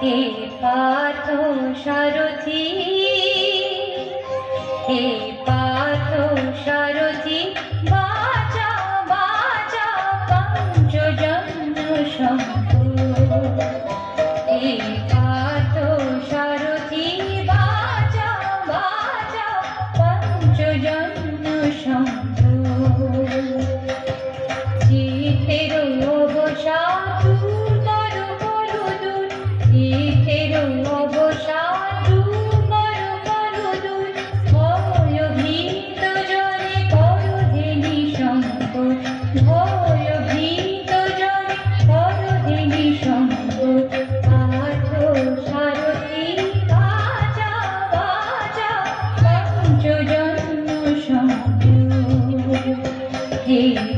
হে path সারথি হে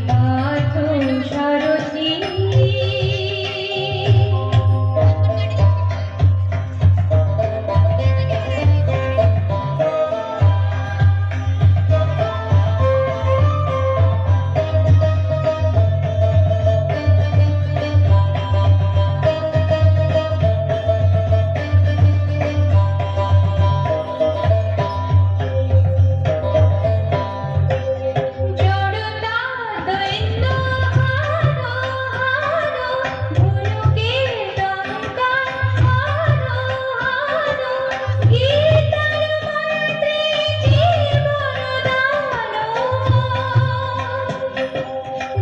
কাটো সা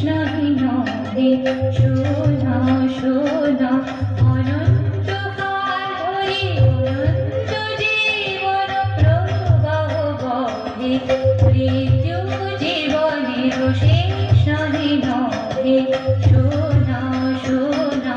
কৃষ্ণই নদে শোনা শোনা অনন্তকাল ধরে অনন্ত জীবন প্রবাহ বহে। মৃত্যু জীবনের শেষ নদী নদে শোনা শোনা।